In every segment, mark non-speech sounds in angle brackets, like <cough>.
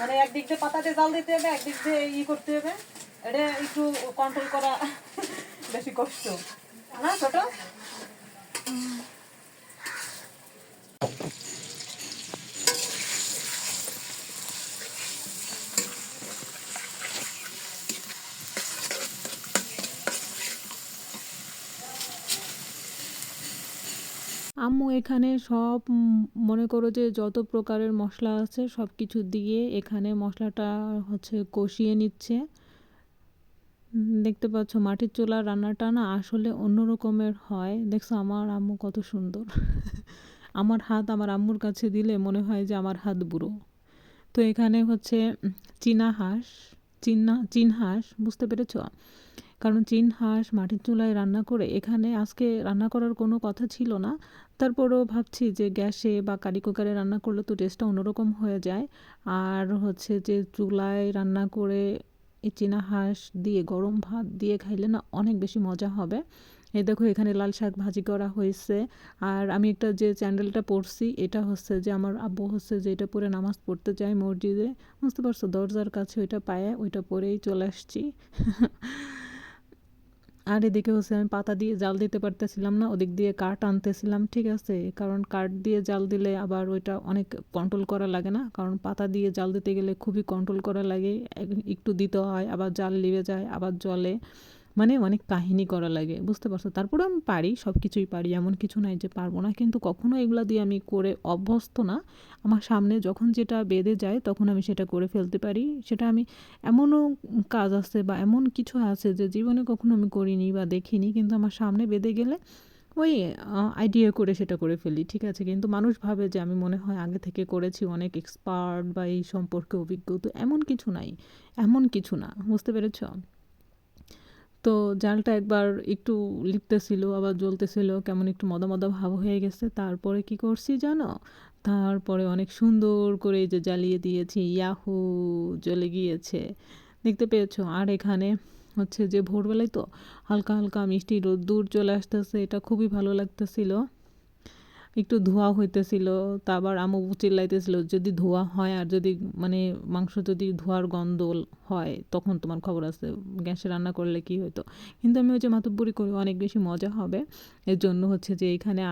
মানে একদিক দিয়ে পাতাতে জাল দিতে হবে একদিক দিয়ে ই করতে হবে। এটা একটু কন্ট্রোল করা <laughs> বেশি কষ্ট। না, ছোট? আম্মু এখানে সব মনে করো যে যত প্রকারের মশলা আছে সব কিছু দিয়ে এখানে মশলাটা হচ্ছে কষিয়ে নিচ্ছে। দেখতে পাচ্ছ মাটির চুলার রান্নাটা না আসলে অন্য রকমের হয়। দেখছ আমার আম্মু কত সুন্দর। <laughs> আমার হাত আমার আম্মুর কাছে দিলে মনে হয় যে আমার হাত বুড়ো। তো এখানে হচ্ছে চীনা হাঁস, চীনা, চীন হাঁস, বুঝতে পেরেছ? কারণ চীন, হাঁস, মাটির চুলায় রান্না করে এখানে আজকে রান্না করার কোনো কথা ছিল না। তারপরেও ভাবছি যে গ্যাসে বা কারি কুকারে রান্না করলে তো টেস্টটা অন্যরকম হয়ে যায়। আর হচ্ছে যে চুলায় রান্না করে এই চীনা হাঁস দিয়ে গরম ভাত দিয়ে খাইলে না অনেক বেশি মজা হবে। এই দেখো এখানে লাল শাক ভাজি করা হয়েছে। আর আমি একটা যে চ্যান্ডেলটা পড়ছি এটা হচ্ছে যে আমার আব্বু হচ্ছে যে এটা পরে নামাজ পড়তে যায় মসজিদে। বুঝতে পারছ? দরজার কাছে ওইটা পায়ে, ওইটা পরেই চলে আসছি। <laughs> আর এদিকে হচ্ছে আমি পাতা দিয়ে জাল দিতে পারতেছিলাম না, ওদিক দিয়ে কাঠ আনতেছিলাম, ঠিক আছে? কারণ কাঠ দিয়ে জাল দিলে আবার ওইটা অনেক কন্ট্রোল করা লাগে না, কারণ পাতা দিয়ে জাল দিতে গেলে খুবই কন্ট্রোল করা লাগে একটু দিতে হয়, আবার জাল লিবে যায়, আবার জলে মানে অনেক কাহিনী করা লাগে, বুঝতে পারছ? তারপরে আমি পারি সব কিছুই পারি, এমন কিছু নাই যে পারব না। কিন্তু কখনো এগুলা দিয়ে আমি করে অভ্যস্ত না। আমার সামনে যখন যেটা বেঁধে যায়, তখন আমি সেটা করে ফেলতে পারি। সেটা আমি এমনও কাজ আছে বা এমন কিছু আছে যে জীবনে কখনো আমি করিনি বা দেখিনি, কিন্তু আমার সামনে বেঁধে গেলে ওই আইডিয়া করে সেটা করে ফেলি, ঠিক আছে? কিন্তু মানুষ ভাবে যে আমি মনে হয় আগে থেকে করেছি, অনেক এক্সপার্ট বা এই সম্পর্কে অভিজ্ঞ, তো এমন কিছু নাই। এমন কিছু না, বুঝতে পেরেছ? তো জালটা একবার একটু লিপতেছিল, আবার জ্বলতেছিল, কেমন একটু মদা মদা ভাব হয়ে গেছে। তারপরে কি করছি জানো? তারপরে অনেক সুন্দর করে যে জ্বালিয়ে দিয়েছি, ইয়াহু, জ্বলে গিয়েছে। দেখতে পেয়েছ? আর এখানে হচ্ছে যে ভোরবেলায় তো হালকা হালকা মিষ্টি রোদ্দুর চলে আসতেছে, এটা খুবই ভালো লাগতেছিল। একটু ধোয়া হইতেছিল, তা আবার আমু চিল্লাইতেছিল, যদি ধোয়া হয় আর যদি মানে মাংস যদি ধোয়ার গন্ধ হয়, তখন তোমার খবর আছে, গ্যাসে রান্না করলে কি হতো কিন্তু আমি ওই যে মাতব্বরি করি, অনেক বেশি মজা হবে। এর জন্য হচ্ছে যে এখানে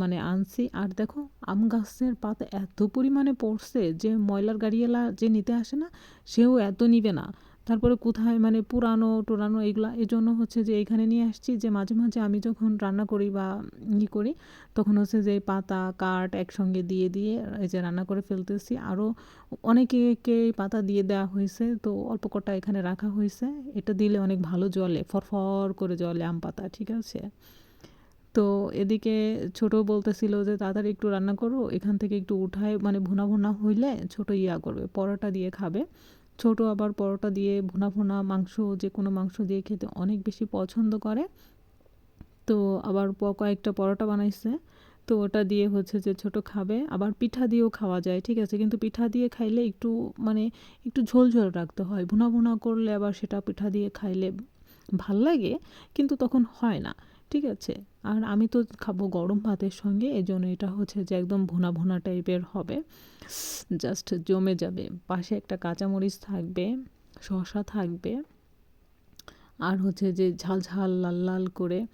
মানে আনছি। আর দেখো, আম গাছের পাতা এত পরিমাণে পড়ছে যে ময়লার গাড়িওয়ালা যে নিতে আসে না, সেও এত নিবে না। তারপরে কোথায় মানে পুরানো, টুরানো এগুলা, এই জন্য হচ্ছে যে এখানে নিয়ে আসছি যে মাঝে মাঝে আমি যখন রান্না করি বা ই করি, তখন হচ্ছে যে পাতা, কাঠ একসঙ্গে দিয়ে দিয়ে এই যে রান্না করে ফেলতেছি। আরও অনেকে পাতা দিয়ে দেওয়া হয়েছে, তো অল্প কটা এখানে রাখা হয়েছে। এটা দিলে অনেক ভালো জলে, ফরফর করে জলে আম পাতা, ঠিক আছে? তো এদিকে ছোট বলতেছিল যে তাড়াতাড়ি একটু রান্না করো, এখান থেকে একটু উঠায় মানে ভুনা ভুনা হইলে ছোট ইয়া করবে, পরোটা দিয়ে খাবে। ছোট আবার পরোটা দিয়ে ভুনা ভুনা মাংস, যে কোনো মাংস দিয়ে খেতে অনেক বেশি পছন্দ করে। তো আবার কয়েকটা পরোটা বানাইছে। তো ওটা দিয়ে হচ্ছে যে ছোট খাবে। আবার পিঠা দিয়েও খাওয়া যায়, ঠিক আছে? কিন্তু পিঠা দিয়ে খাইলে একটু মানে একটু ঝোল ঝোল রাখতে হয়। ভুনা ভুনা করলে আবার সেটা পিঠা দিয়ে খাইলে ভালো লাগে, কিন্তু তখন হয় না। ঠিক আছে। আর আমি তো খাব গরম ভাতের সঙ্গে এই জন্য এটা হচ্ছে যে একদম ভোনা ভোনা টাইপের হবে। জাস্ট জমে যাবে। পাশে একটা কাঁচামরিচ থাকবে, শসা থাকবে। আর হচ্ছে যে ঝাল ঝাল লাল লাল করে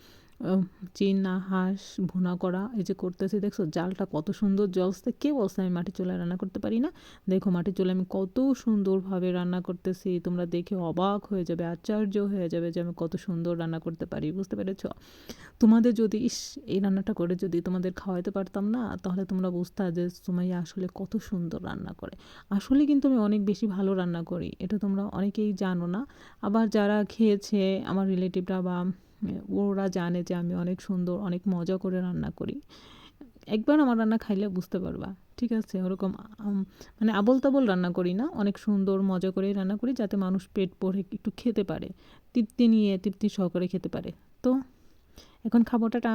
চীনা হাঁস ভুনা করা, এই যে করতেছি, দেখছ? জালটা কত সুন্দর জ্বলছে কে বলছে আমি মাটির চুলায় রান্না করতে পারি না? দেখো, মাটির চুলায় আমি কত সুন্দরভাবে রান্না করতেছি। তোমরা দেখে অবাক হয়ে যাবে, আশ্চর্য হয়ে যাবে যে আমি কত সুন্দর রান্না করতে পারি, বুঝতে পেরেছ? তোমাদের যদি, ইস, এই রান্নাটা করে যদি তোমাদের খাওয়াইতে পারতাম না, তাহলে তোমরা বুঝতা যে সুমাইয়া আসলে কত সুন্দর রান্না করে। আসলে কিন্তু আমি অনেক বেশি ভালো রান্না করি, এটা তোমরা অনেকেই জানো না। আবার যারা খেয়েছে, আমার রিলেটিভরা বা ওরা জানে যে আমি অনেক সুন্দর, অনেক মজা করে রান্না করি। একবার আমার রান্না খাইলে বুঝতে পারবা, ঠিক আছে? ওরকম মানে আবল তাবল রান্না করি না, অনেক সুন্দর, মজা করে রান্না করি যাতে মানুষ পেট পরে একটু খেতে পারে, তৃপ্তি নিয়ে, তৃপ্তি সহকারে খেতে পারে। তো, এখন খাবোটাটা